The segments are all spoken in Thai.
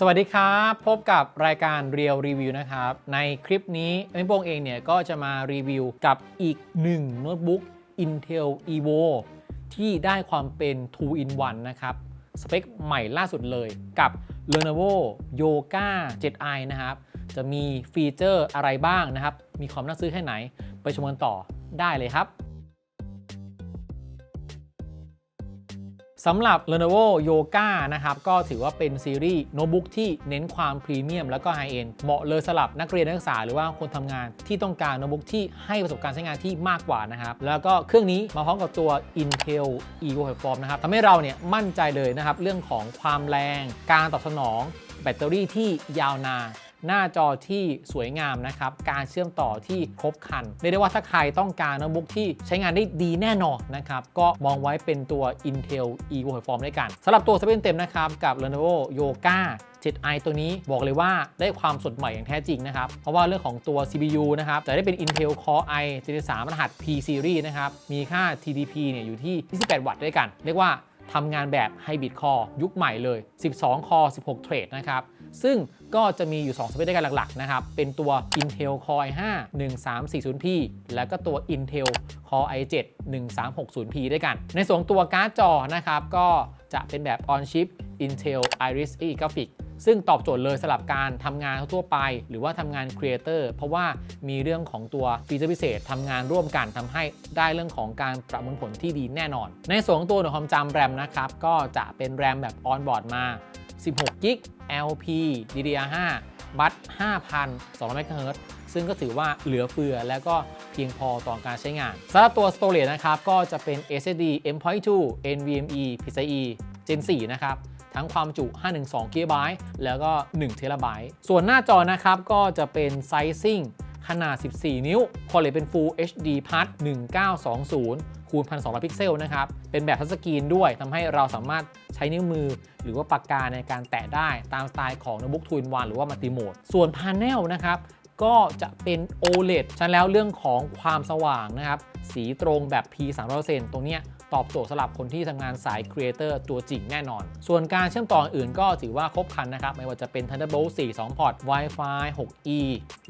สวัสดีครับ พบกับรายการเรียวรีวิวนะครับ ในคลิปนี้เอ็มโปงเองเนี่ยก็จะมารีวิวกับอีกหนึ่งโน้ตบุ๊ก Intel Evo ที่ได้ความเป็น 2 in 1 นะครับ สเปคใหม่ล่าสุดเลยกับ Lenovo Yoga 7i นะครับ จะมีฟีเจอร์อะไรบ้างนะครับ มีความน่าซื้อแค่ไหน ไปชมกันต่อได้เลยครับ สำหรับ Lenovo Yoga นะครับก็ถือว่าเป็นซีรีส์โน้ตบุ๊กที่เน้นความพรีเมียมแล้วก็ไฮเอนด์เหมาะเลยสำหรับนักเรียนนักศึกษาหรือว่าคนทำงานที่ต้องการโน้ตบุ๊กที่ให้ประสบการณ์ใช้งานที่มากกว่านะครับแล้วก็เครื่องนี้มาพร้อมกับตัว Intel Evo Platform นะครับทำให้เราเนี่ยมั่นใจเลยนะครับเรื่องของความแรง การตอบสนอง แบตเตอรี่ที่ยาวนาน หน้าจอที่สวยงามนะครับ การเชื่อมต่อที่ครบครัน เรียกได้ว่าถ้าใครต้องการโน้ตบุ๊กที่ใช้งานได้ดีแน่นอนนะครับ ก็มองไว้เป็นตัว Intel Evo form ด้วยกันสำหรับตัวสเปคเต็มนะครับกับ Lenovo Yoga 7i ตัวนี้บอกเลยว่าได้ความสดใหม่อย่างแท้จริงนะครับ เพราะว่าเรื่องของตัว CPU นะครับ จะได้เป็น Intel Core i 73รหัส P Series นะครับ มีค่า TDP เนี่ยอยู่ที่ 28 วัตต์ด้วยกัน เรียกว่าทำงานแบบ Hybrid Core ยุคใหม่เลย 12 Core 16 เทรดนะครับ ซึ่งก็จะมีอยู่ 2 สเปคด้วยกันหลัก ๆ นะครับ เป็นตัว Intel Core i5 1340p แล้วก็ตัว Intel Core i7 1360p ด้วยกัน ในส่วนตัวการ์ดจอนะครับ ก็จะเป็นแบบ on chip Intel Iris E Graphics ซึ่งตอบโจทย์เลยสำหรับการทำงานทั่วไป หรือว่าทำงานครีเอเตอร์เพราะว่ามีเรื่องของตัวฟีเจอร์พิเศษทำงานร่วมกันทำให้ได้เรื่องของการประมวลผลที่ดีแน่นอน ในส่วนตัวหน่วยความจำแรมนะครับ ก็จะเป็นแรมแบบออนบอร์ดมา 16กิก LP DDR5 บัต5,200 MHz ซึ่งก็ถือว่าเหลือเฟือและก็เพียงพอต่อการใช้งานสำหรับตัว Storage นะครับ ก็จะเป็น SSD M.2 NVMe PCIe Gen 4 นะครับทั้งความจุ 512 GB แล้วก็1 TB ส่วนหน้าจอนะครับ ก็จะเป็นไซซิ่ง ขนาด 14 นิ้ว คอเลเป็น Full HD Plus 1920 คูณ 1,200 พิกเซลนะครับ เป็นแบบทัชสกรีนด้วยทำให้เราสามารถใช้นิ้วมือ หรือว่าปากกาในการแตะได้ตามสไตล์ของโน้ตบุ๊กทูนวันหรือว่ามัลติโหมด ส่วนพาเนลนะครับก็จะเป็น OLED ฉะนั้นแล้วเรื่องของความสว่างนะครับ สีตรงแบบ P 300%ตรงเนี้ย ตอบโจทย์สำหรับคนที่ทำงานสายครีเอเตอร์ตัวจริงแน่นอน ส่วนการเชื่อมต่ออื่นก็ถือว่าครบครันนะครับ ไม่ว่าจะเป็น Thunderbolt 4 2 พอร์ต Wi-Fi 6E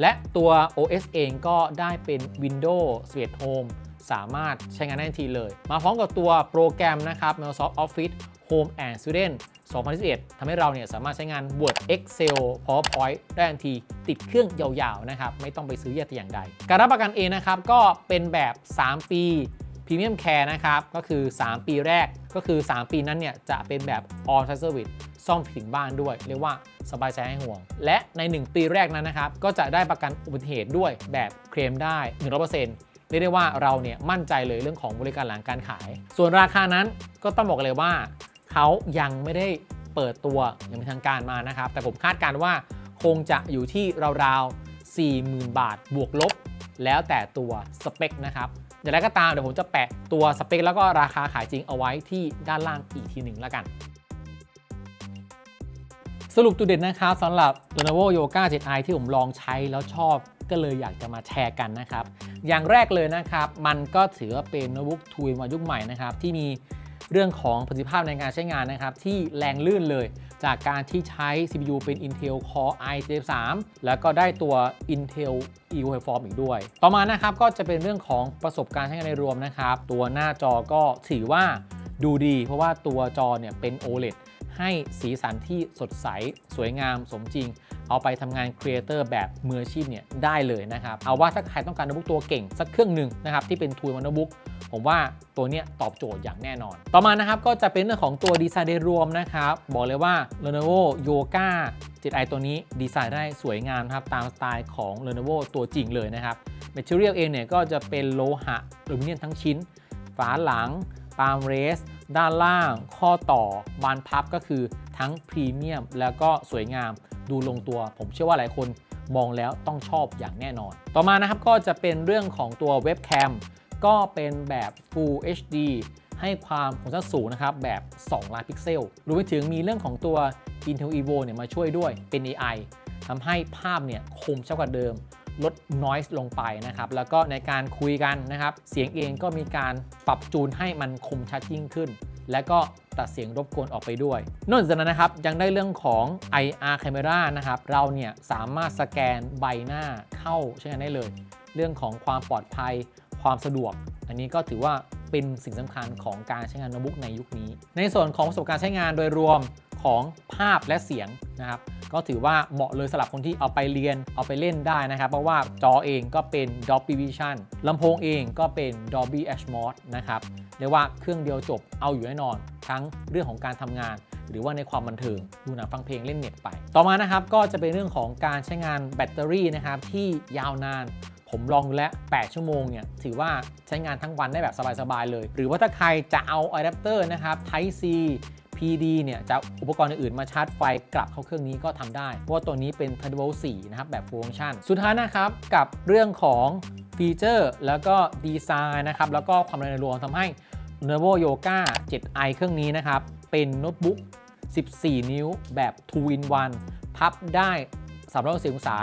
และตัว OS เองก็ได้เป็น Windows 11 Home สามารถใช้งานได้ทันทีเลย มาพร้อมกับตัวโปรแกรมนะครับ Microsoft Office Home and Student 2021ทำให้เราเนี่ยสามารถใช้งาน Word Excel PowerPoint ได้ทันที ติดเครื่องยาวๆนะครับ ไม่ต้องไปซื้อแยกแต่อย่างใด การรับประกันเองนะครับ ก็เป็นแบบ 3 ปี พรีเมียมแคร์นะครับ ก็คือ 3 ปีแรกก็คือ 3 ปีนั้นเนี่ยจะเป็นแบบ All Site Service ซ่อมถึงบ้านด้วย เรียกว่าสบายใจให้ห่วง และใน 1 ปีแรกนั้นนะครับ ก็จะได้ประกันอุบัติเหตุด้วยแบบเคลมได้ 100%เรียกได้ว่าเราเนี่ยมั่นใจเลยเรื่องของบริการหลังการขาย ส่วนราคานั้นก็ต้องบอกเลยว่า เขายังไม่ได้เปิดตัวอย่างเป็นทางการมานะครับ แต่ผมคาดการณ์ว่าคงจะอยู่ที่ราวๆ40,000 บาทบวกลบ แล้วแต่ตัวสเปคนะครับ อย่างไรก็ตามเดี๋ยวผมจะแปะตัวสเปคแล้วก็ราคาขายจริงเอาไว้ที่ด้านล่างอีกทีหนึ่งแล้วกัน สรุปตัวเด่นนะครับสำหรับ Lenovo Yoga 7i ที่ผมลองใช้แล้วชอบก็เลยอยากจะมาแชร์กันนะครับ อย่างแรกเลยนะครับ มันก็ถือว่าเป็นโน้ตบุ๊กทูนวันยุคใหม่นะครับที่มี เรื่องของประสิทธิภาพในการใช้งานนะครับ ที่แรงลื่นเลย จากการที่ใช้ CPU เป็น Intel Core i7 3 แล้วก็ได้ตัว Intel Evo Platform อีกด้วย ต่อมานะครับก็จะเป็นเรื่องของประสบการณ์ใช้งานในรวมนะครับ ตัวหน้าจอก็ถือว่าดูดี เพราะว่าตัวจอเนี่ยเป็น OLED ให้สีสันที่สดใส สวยงามสมจริง เอาไปทำงานครีเอเตอร์แบบมืออาชีพเนี่ยได้เลยนะครับ เอาว่าถ้าใครต้องการโน้ตบุ๊กตัวเก่งสักเครื่องหนึ่งนะครับ ที่เป็นทูลโน้ตบุ๊ก ผมว่าตัวเนี้ยตอบโจทย์อย่างแน่นอน ต่อมานะครับก็จะเป็นเรื่องของตัวดีไซน์โดยรวมนะครับ บอกเลยว่า Lenovo Yoga 7i ตัวนี้ดีไซน์ได้สวยงามครับ ตามสไตล์ของ Lenovo ตัวจริงเลยนะครับ Material เองเนี่ยก็จะเป็นโลหะอลูมิเนียมทั้งชิ้น ฝาหลังปาล์มเรส ด้านล่าง ข้อต่อบานพับก็คือทั้งพรีเมียมแล้วก็สวยงามดูลงตัว ผมเชื่อว่าหลายคนมองแล้วต้องชอบอย่างแน่นอน ต่อมานะครับก็จะเป็นเรื่องของตัวเว็บแคม ก็เป็นแบบ Full HD ให้ความคมชัดสูงนะครับ แบบ 2 ล้านพิกเซลรวมไปถึงมีเรื่องของตัว Intel Evo เนี่ยมาช่วยด้วยเป็น AI ทำให้ภาพเนี่ยคมชัดกว่าเดิม ลด noise ลงไปนะครับ แล้วก็ในการคุยกันนะครับ เสียงเองก็มีการปรับจูนให้มันคมชัดยิ่งขึ้น และก็ตัดเสียงรบกวนออกไปด้วย นอกจากนั้นนะครับ ยังได้เรื่องของ IR camera นะครับ เราเนี่ยสามารถสแกนใบหน้าเข้าใช้งานได้เลย เรื่องของความปลอดภัย ความสะดวก อันนี้ก็ถือว่าเป็นสิ่งสำคัญของการใช้งานโน้ตบุ๊กในยุคนี้ ในส่วนของประสบการณ์ใช้งานโดยรวมของภาพและเสียงนะครับ ก็ถือว่าเหมาะเลยสำหรับคนที่เอาไปเรียนเอาไปเล่นได้นะครับ เพราะว่าจอเองก็เป็น Dolby Vision ลำโพงเองก็เป็น Dolby Atmos นะครับเรียกว่าเครื่องเดียวจบเอาอยู่แน่นอน ทั้งเรื่องของการทำงาน หรือว่าในความบันเทิงดูหนังฟังเพลงเล่นเน็ตไป ต่อมานะครับก็จะเป็นเรื่องของการใช้งานแบตเตอรี่นะครับที่ยาวนาน ผมลองดูแล้ว 8 ชั่วโมงเนี่ย ถือว่าใช้งานทั้งวันได้แบบสบาย ๆ เลย หรือว่าถ้าใครจะเอาอะแดปเตอร์นะครับ Type C PD เนี่ยจะอุปกรณ์อื่นๆมาชาร์จไฟกลับเข้าเครื่องนี้ก็ทำได้ เพราะว่าตัวนี้เป็น Thunderbolt 4 นะครับ แบบ Full Function สุดท้ายนะครับ กับเรื่องของฟีเจอร์ แล้วก็ดีไซน์นะครับ แล้วก็ความในรวมทำให้ Lenovo Yoga 7i เครื่องนี้นะครับ เป็นโน้ตบุ๊ก 14 นิ้วแบบ2 in 1พับได้360องศา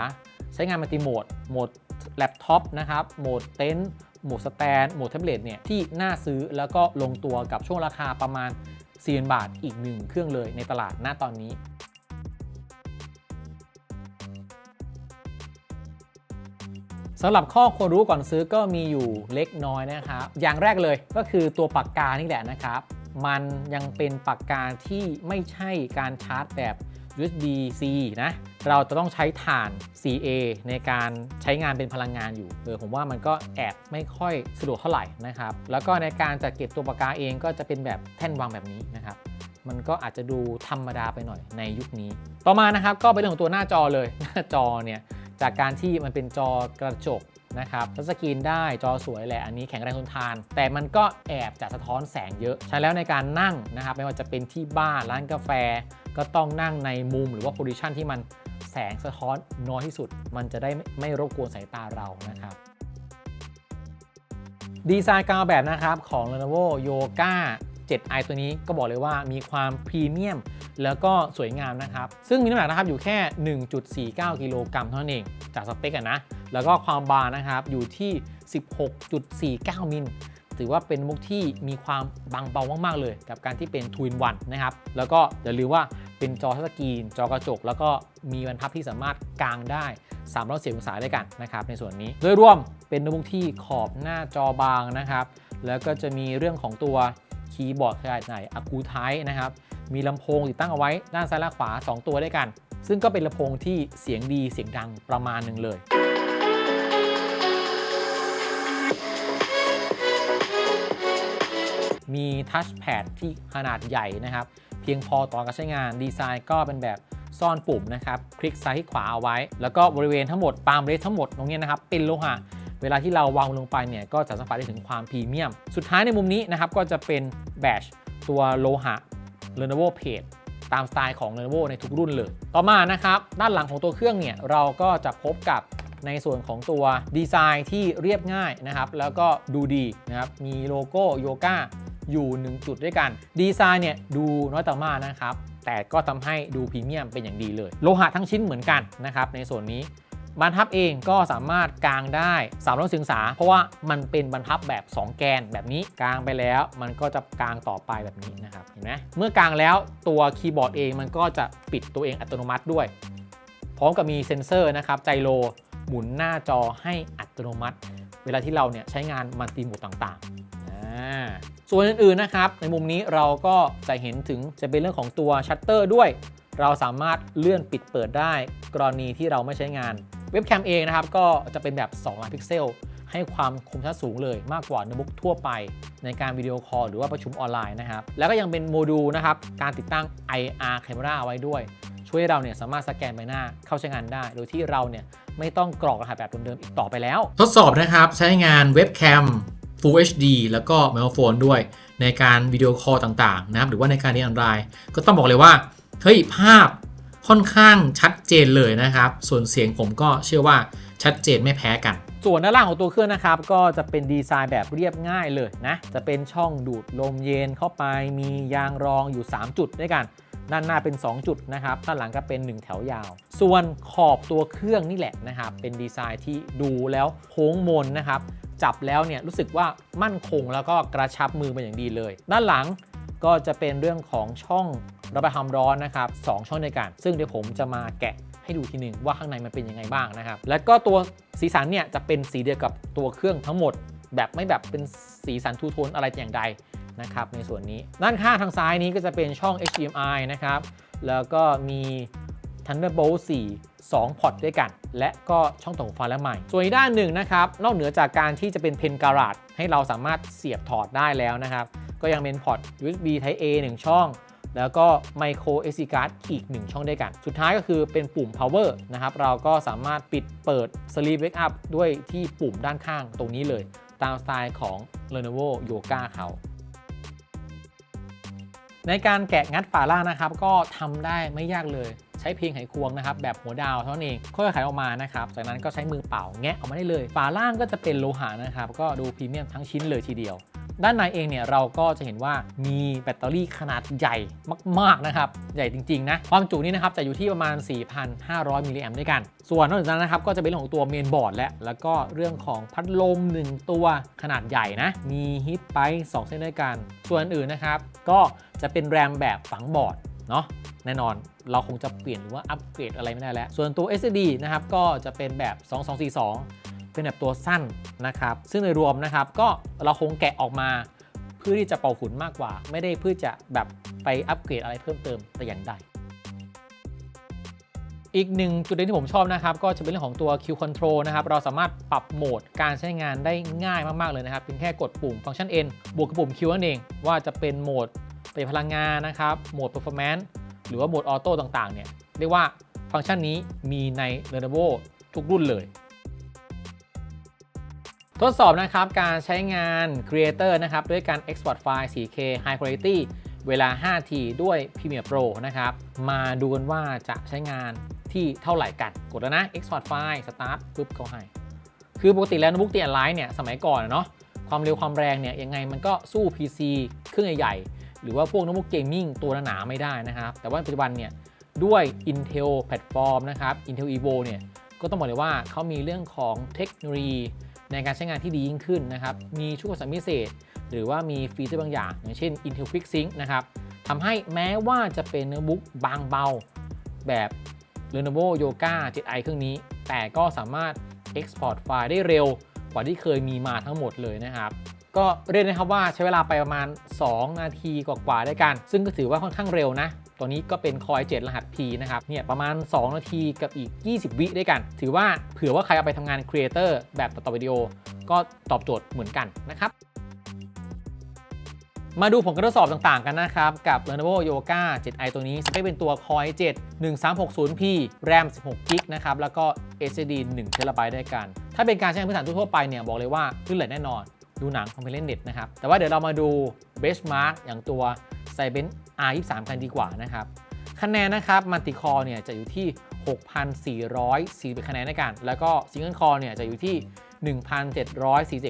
ใช้งานมัลติโหมดโหมด แล็ปท็อปนะครับโหมดเต็นท์โหมดสแตนโหมดแท็บเล็ตเนี่ยที่น่าซื้อแล้วก็ลงตัวกับช่วงราคาประมาณ4,000บาทอีกหนึ่งเครื่องเลยในตลาดณตอนนี้สำหรับข้อควรรู้ก่อนซื้อก็มีอยู่เล็กน้อยนะครับ อย่างแรกเลยก็คือตัวปากกานี่แหละนะครับ มันยังเป็นปากกาที่ไม่ใช่การชาร์จแบบ USB-C นะ เราจะต้องใช้ถ่าน CA ในการใช้งานเป็นพลังงานอยู่เออผมว่ามันก็แอบไม่ค่อยสะดวกเท่าไหร่นะครับ แล้วก็ในการจัดเก็บตัวปากกาเองก็จะเป็นแบบแท่นวางแบบนี้นะครับมันก็อาจจะดูธรรมดาไปหน่อยในยุคนี้ ต่อมานะครับก็เป็นเรื่องของตัวหน้าจอเลยหน้าจอเนี่ยจากการที่มันเป็นจอกระจกนะครับทัชสกรีนได้จอสวยแหละ อันนี้แข็งแรงทนทาน แต่มันก็แอบจะสะท้อนแสงเยอะ ใช้แล้วในการนั่งนะครับ ไม่ว่าจะเป็นที่บ้านร้านกาแฟ ก็ต้องนั่งในมุมหรือว่าโพซิชันที่มันแสงสะท้อนน้อยที่สุด มันจะได้ไม่ไมรบกวนสายตาเรานะครับดีไซน์การออกแบบนะครับของ Lenovo Yoga 7i ตัวนี้ก็บอกเลยว่ามีความพรีเมียม แล้วก็สวยงามนะครับ ซึ่งมีน้ำหนักนะครับอยู่แค่ 1.49 กิโลกรัมเท่านั้นเองจากสเปคอะนะ แล้วก็ความบางนะครับอยู่ที่ 16.49 มิล ถือว่าเป็นมุกที่มีความบางเบามากๆเลย กับการที่เป็น Twin in One นะครับ แล้วก็อย่าลืมว่าเป็นจอทัชสกรีน จอกระจก แล้วก็มีบรรพับที่สามารถกางได้360อยสองศาด้วยกันนะครับในส่วนนี้ โดยรวมเป็นโน้ตบุ๊กที่ขอบหน้าจอบางนะครับ แล้วก็จะมีเรื่องของตัวคีย์บอร์ดขนาดใหญ่อากูไทนะครับ มีลำโพงติดตั้งเอาไว้ด้านซ้ายและขวา 2 ตัวด้วยกัน ซึ่งก็เป็นลำโพงที่เสียงดีเสียงดังประมาณหนึ่งเลย มีทัชแพดที่ขนาดใหญ่นะครับ เพียงพอต่อการใช้งานดีไซน์ก็เป็นแบบซ่อนปุ่มนะครับ คลิกซ้ายขวาเอาไว้ แล้วก็บริเวณทั้งหมดปาล์มเรสทั้งหมดตรงนี้นะครับ เป็นโลหะเวลาที่เราวางลงไปเนี่ยก็จะสัมผัสได้ถึงความพรีเมียม สุดท้ายในมุมนี้นะครับก็จะเป็นแบชตัวโลหะ Lenovo Page ตามสไตล์ของ Lenovo ในทุกรุ่นเลย ต่อมานะครับ ด้านหลังของตัวเครื่องเนี่ยเราก็จะพบกับในส่วนของตัวดีไซน์ที่เรียบง่ายนะครับ แล้วก็ดูดีนะครับ มีโลโก้โยก้า อยู่ 1 จุดด้วยกัน ดีไซน์เนี่ยดูน้อยแต่มานะครับ แต่ก็ทำให้ดูพรีเมียมเป็นอย่างดีเลย โลหะทั้งชิ้นเหมือนกันนะครับในส่วนนี้บรรทับเองก็สามารถกางได้3 6 0องศาเพราะว่ามันเป็นบรรทับแบบ 2 แกนแบบนี้กางไปแล้ว มันก็จะกางต่อไปแบบนี้นะครับเห็นไหมเมื่อกางแล้วตัวคีย์บอร์ดเองมันก็จะปิดตัวเองอัตโนมัติด้วย พร้อมกับมีเซ็นเซอร์นะครับไจโรหมุนหน้าจอให้อัตโนมัติ เวลาที่เราเนี่ยใช้งานมัลติโหมดต่างๆ ส่วนอื่นๆนะครับ ในมุมนี้เราก็จะเห็นถึงจะเป็นเรื่องของตัวชัตเตอร์ด้วย เราสามารถเลื่อนปิดเปิดได้ กรณีที่เราไม่ใช้งานเว็บแคมเองนะครับ ก็จะเป็นแบบ2ล้านพิกเซลให้ความคมชัดสูงเลยมากกว่าโน้ตบุ๊กทั่วไป ในการวิดีโอคอลหรือว่าประชุมออนไลน์นะครับ แล้วก็ยังเป็นโมดูลนะครับ การติดตั้ง IR Camera ไว้ด้วย ช่วยให้เราเนี่ยสามารถสแกนใบหน้าเข้าใช้งานได้ โดยที่เราเนี่ยไม่ต้องกรอกรหัสแบบเดิมๆอีกต่อไปแล้ว ทดสอบนะครับใช้งานเว็บแคม Full HD แล้วก็ไมโครโฟนด้วย ในการวิดีโอคอลต่างๆนะครับหรือว่าในการเรียนออนไลน์ ก็ต้องบอกเลยว่าเฮ้ยภาพค่อนข้างชัดเจนเลยนะครับ ส่วนเสียงผมก็เชื่อว่าชัดเจนไม่แพ้กัน ส่วนด้านล่างของตัวเครื่องนะครับ ก็จะเป็นดีไซน์แบบเรียบง่ายเลยนะ จะเป็นช่องดูดลมเย็นเข้าไปมียางรองอยู่ 3 จุดด้วยกันด้านหน้าเป็น 2 จุดนะครับด้านหลังก็เป็น 1 แถวยาว ส่วนขอบตัวเครื่องนี่แหละนะครับ เป็นดีไซน์ที่ดูแล้วโค้งมนนะครับ จับแล้วเนี่ยรู้สึกว่ามั่นคงแล้วก็กระชับมือเป็นอย่างดีเลย ด้านหลังก็จะเป็นเรื่องของช่องระบายความร้อนนะครับสองช่องในกัน ซึ่งเดี๋ยวผมจะมาแกะให้ดูทีหนึ่งว่าข้างในมันเป็นยังไงบ้างนะครับ แล้วก็ตัวสีสันเนี่ยจะเป็นสีเดียวกับตัวเครื่องทั้งหมด แบบไม่แบบเป็นสีสันทูโทนอะไรอย่างใดนะครับในส่วนนี้ ด้านข้างทางซ้ายนี้ก็จะเป็นช่อง HDMI นะครับ แล้วก็มี Thunderbolt 4 2 พอร์ตด้วยกัน และก็ช่องต่อหูฟังและใหม่ ส่วนอีกด้านหนึ่งนะครับ นอกเหนือจากการที่จะเป็นเพนการาดให้เราสามารถเสียบถอดได้แล้วนะครับ ก็ยังเป็นพอร์ต USB Type A 1 ช่อง แล้วก็ Micro SD card อีก 1 ช่องด้วยกัน สุดท้ายก็คือเป็นปุ่ม power นะครับ เราก็สามารถปิดเปิด sleep wake up ด้วยที่ปุ่มด้านข้างตรงนี้เลย ตามสไตล์ของ Lenovo Yoga เขาในการแกะงัดฝาล่างนะครับ ก็ทำได้ไม่ยากเลย ใช้เพียงไขควงนะครับแบบหัวดาวเท่านั้นเองค่อยๆไขออกมานะครับจากนั้นก็ใช้มือเป่าแงะออกมาได้เลย ฝาล่างก็จะเป็นโลหะนะครับก็ดูพรีเมียมทั้งชิ้นเลยทีเดียว ด้านในเองเนี่ยเราก็จะเห็นว่ามีแบตเตอรี่ขนาดใหญ่มากๆนะครับใหญ่จริงๆนะความจุนี่นะครับจะอยู่ที่ประมาณ 4,500มิลลิแอมป์ด้วยกัน ส่วนนอกจากนั้นนะครับก็จะเป็นเรื่องของตัวเมนบอร์ดและแล้วก็เรื่องของพัดลม 1 ตัวขนาดใหญ่นะมีฮิตไป2เส้นด้วยกัน ส่วนอื่นนะครับก็จะเป็นแรมแบบฝังบอร์ด เนาะแน่นอนเราคงจะเปลี่ยนหรือว่าอัปเกรดอะไรไม่ได้แล้ว ส่วนตัว SSD นะครับก็จะเป็นแบบ 2242 เป็นแบบตัวสั้นนะครับ ซึ่งในรวมนะครับก็เราคงแกะออกมาเพื่อที่จะเป่าฝุ่นมากกว่า ไม่ได้เพื่อจะแบบไปอัปเกรดอะไรเพิ่มเติมแต่อย่างใดอีกหนึ่งจุดเด่นที่ผมชอบนะครับก็จะเป็นเรื่องของตัว Q Control นะครับเราสามารถปรับโหมดการใช้งานได้ง่ายมาก ๆ เลยนะครับเพียงแค่กดปุ่มฟังก์ชัน N บวกกับปุ่ม Q นั่นเอง ว่าจะเป็นโหมด ประหยัดพลังงานนะครับโหมด Performance หรือว่าโหมดออโต้ต่างๆเนี่ยเรียกว่าฟังก์ชันนี้มีใน Lenovo ทุกรุ่นเลย ทดสอบนะครับการใช้งาน Creator นะครับด้วยการ Export ไฟล์ 4K High Quality เวลา5ทีด้วย Premiere Pro นะครับ มาดูกันว่าจะใช้งานที่เท่าไหร่กัน กดแล้วนะ Export ไฟล์ Start ปุ๊บเขาให้ คือปกติแล้วโน้ตบุ๊กเตียนไลท์เนี่ยสมัยก่อนเนาะความเร็วความแรงเนี่ยยังไงมันก็สู้ PC เครื่องใหญ่ๆ หรือว่าพวกโน้ตบุ๊กเกมมิ่งตัวหนาๆไม่ได้นะครับ แต่ว่าปัจจุบันเนี่ยด้วย Intel Platform นะครับ Intel Evo เนี่ยก็ต้องบอกเลยว่าเขามีเรื่องของเทคโนโลยีในการใช้งานที่ดียิ่งขึ้นนะครับ มีชุดความสามารถพิเศษ หรือว่ามีฟีเจอร์บางอย่าง อย่างเช่น Intel Quick Sync นะครับทำให้แม้ว่าจะเป็นโน้ตบุ๊กบางเบา แบบ Lenovo Yoga 7i เครื่องนี้ แต่ก็สามารถ Export ไฟล์ได้เร็วกว่าที่เคยมีมาทั้งหมดเลยนะครับ ก็เรียกนะครับว่าใช้เวลาไปประมาณ 2 นาทีกว่าๆด้วยกัน ซึ่งก็ถือว่าค่อนข้างเร็วนะ ตัวนี้ก็เป็น Core i7 รหัส P นะครับ เนี่ยประมาณ 2 นาทีกับอีก 20 วิด้วยกัน ถือว่าเผื่อว่าใครเอาไปทำงาน Creator แบบตัดต่อวิดีโอ ก็ตอบโจทย์เหมือนกันนะครับมาดูผลการทดสอบต่างๆกันนะครับ กับ Lenovo Yoga 7i ตัวนี้สเปคเป็นตัว Core i7 1360p RAM 16 g b นะครับ แล้วก็ SSD 1 TB ด้วยกัน ถ้าเป็นการใช้งานพื้นฐานทั่วไปเนี่ย บอกเลยว่าลื่นไหลแน่นอน ดูหนังคอมเพลเล่นเน็ตนะครับ แต่ว่าเดี๋ยวเรามาดูเบสมาร์กอย่างตัวไซเบน R23 กันดีกว่านะครับ คะแนนนะครับมัลติคอร์เนี่ยจะอยู่ที่ 6,440คะแนนในกัน แล้วก็ซิงเกิลคอร์เนี่ยจะอยู่ที่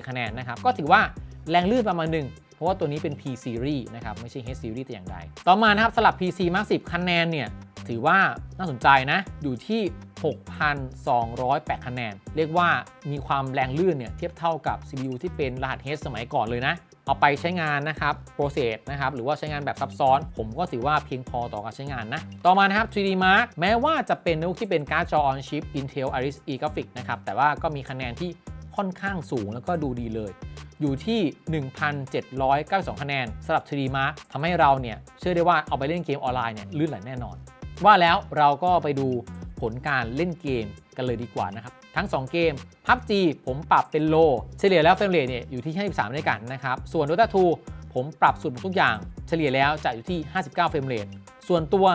1,747คะแนนนะครับ ก็ถือว่าแรงลื่นประมาณหนึ่ง ราะว่าตัวนี้เป็น P Series นะครับไม่ใช่ H Series แต่อย่างใด ต่อมานะครับสลับ PC Mark 10คะแนนเนี่ยถือว่าน่าสนใจนะ อยู่ที่ 6,208 คะแนน เรียกว่ามีความแรงลื่นเนี่ยเทียบเท่ากับ CPU ที่เป็นรหัส H สมัยก่อนเลยนะ เอาไปใช้งานนะครับโปรเซสนะครับ หรือว่าใช้งานแบบซับซ้อน ผมก็ถือว่าเพียงพอต่อการใช้งานนะ ต่อมานะครับ 3D Mark แม้ว่าจะเป็นโน้ตบุ๊กที่เป็นการ์ดจอ on chip Intel Iris E Graphics นะครับ แต่ว่าก็มีคะแนนที่ค่อนข้างสูงแล้วก็ดูดีเลย อยู่ที่ 1,792 คะแนนสำหรับ 3D Mark ทำให้เราเนี่ยเชื่อได้ว่าเอาไปเล่นเกมออนไลน์เนี่ยลื่นไหลแน่นอน ว่าแล้วเราก็ไปดูผลการเล่นเกมกันเลยดีกว่านะครับ ทั้ง 2 เกม PUBG ผมปรับเป็นโล เฉลี่ยแล้วเฟรมเรทเนี่ยอยู่ที่ 53 ด้วยกันนะครับ ส่วน Dota 2ผมปรับสุดทุกอย่าง เฉลี่ยแล้วจะอยู่ที่ 59 เฟรมเรทส่วนตัว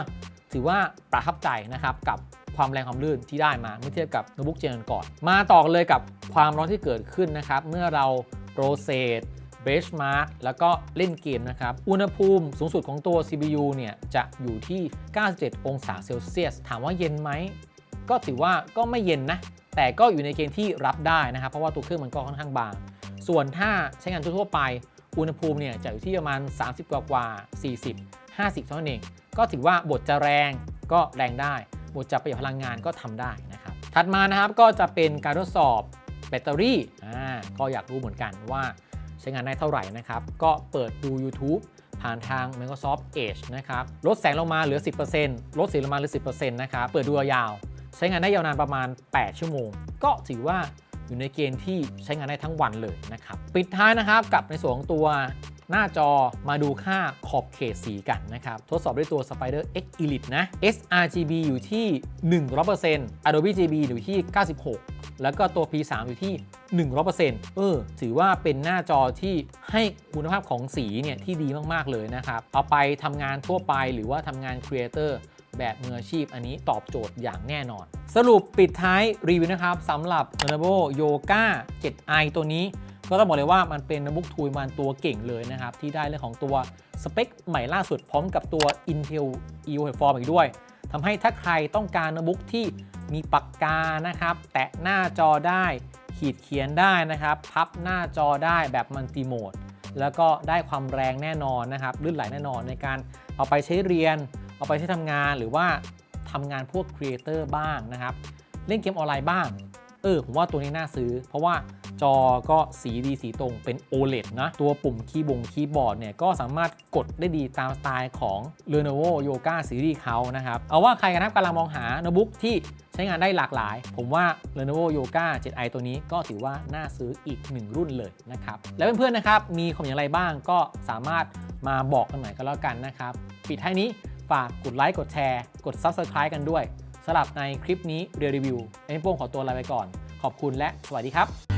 ถือว่าประทับใจนะครับกับความแรงความลื่นที่ได้มาเมื่อเทียบกับโน้ตบุ๊กเจนก่อน มาต่อเลยกับความร้อนที่เกิดขึ้นนะครับ เมื่อเรา โปรเซสเบสมาร์กแล้วก็เล่นเกมนะครับ อุณหภูมิสูงสุดของตัว CPU เนี่ยจะอยู่ที่ 97 องศาเซลเซียส ถามว่าเย็นไหม ก็ถือว่าก็ไม่เย็นนะ แต่ก็อยู่ในเกณฑ์ที่รับได้นะครับ เพราะว่าตัวเครื่องมันก็ค่อนข้างบาง ส่วนถ้าใช้งานทั่วไป อุณหภูมิเนี่ยจะอยู่ที่ประมาณ 30 กว่ากว่า 40 50 เท่านั้นเอง ก็ถือว่าบทจะแรงก็แรงได้ บทจะประหยัดพลังงานก็ทำได้นะครับ ถัดมานะครับก็จะเป็นการทดสอบ แบตเตอรี่อ่าก็อยากรู้เหมือนกันว่าใช้งานได้เท่าไหร่นะครับ ก็เปิดดู YouTube ผ่านทาง Microsoft Edge นะครับ ลดแสงลงมาเหลือ 10%ลดสีลงมาเหลือ 10%นะครับ เปิดดูยาว ใช้งานได้ยาวนานประมาณ 8 ชั่วโมง ก็ถือว่าอยู่ในเกณฑ์ที่ใช้งานได้ทั้งวันเลยนะครับ ปิดท้ายนะครับกับในส่วนของตัวหน้าจอมาดูค่าขอบเขตสีกันนะครับ ทดสอบด้วยตัว Spider X Elite นะ sRGB อยู่ที่ 100% Adobe GB อยู่ที่ 96 แล้วก็ตัว P3 อยู่ที่ 100%เออ ถือว่าเป็นหน้าจอที่ให้คุณภาพของสีเนี่ยที่ดีมากๆเลยนะครับ เอาไปทำงานทั่วไปหรือว่าทำงานครีเอเตอร์แบบมืออาชีพอันนี้ตอบโจทย์อย่างแน่นอน สรุปปิดท้ายรีวิวนะครับสำหรับ Lenovo Yoga 7i ตัวนี้ ก็ต้องบอกเลยว่ามันเป็นโน้ตบุ๊กทูลมันตัวเก่งเลยนะครับ ที่ได้เรื่องของตัวสเปคใหม่ล่าสุดพร้อมกับตัว Intel EO Platform อีกด้วย ทำให้ถ้าใครต้องการโน้ตบุ๊กที่มีปากกานะครับ แตะหน้าจอได้ ขีดเขียนได้นะครับ พับหน้าจอได้แบบมัลติโหมด แล้วก็ได้ความแรงแน่นอนนะครับลื่นไหลแน่นอนในการเอาไปใช้เรียน เอาไปใช้ทำงานหรือว่าทำงานพวกครีเอเตอร์บ้างนะครับ เล่นเกมออนไลน์บ้าง เออผมว่าตัวนี้น่าซื้อ เพราะว่า จอก็สีดีสีตรงเป็น OLED นะตัวปุ่มคีย์บงคีย์บอร์ดเนี่ยก็สามารถกดได้ดีตามสไตล์ของ Lenovo Yoga Series เขานะครับเอาว่าใครกันนะครับกำลังมองหาโน้ตบุ๊กที่ใช้งานได้หลากหลาย ผมว่า Lenovo Yoga 7i ตัวนี้ก็ถือว่าน่าซื้ออีก 1 รุ่นเลยนะครับ แล้วเพื่อนๆนะครับมีความอย่างไรบ้างก็สามารถมาบอกกันหน่อยก็แล้วกันนะครับ ปิดท้ายนี้ฝากกดไลค์กดแชร์กด Subscribe กันด้วยสำหรับในคลิปนี้เรียรีวิวเอ็นโป้งขอตัวลาไปก่อน ขอบคุณและสวัสดีครับ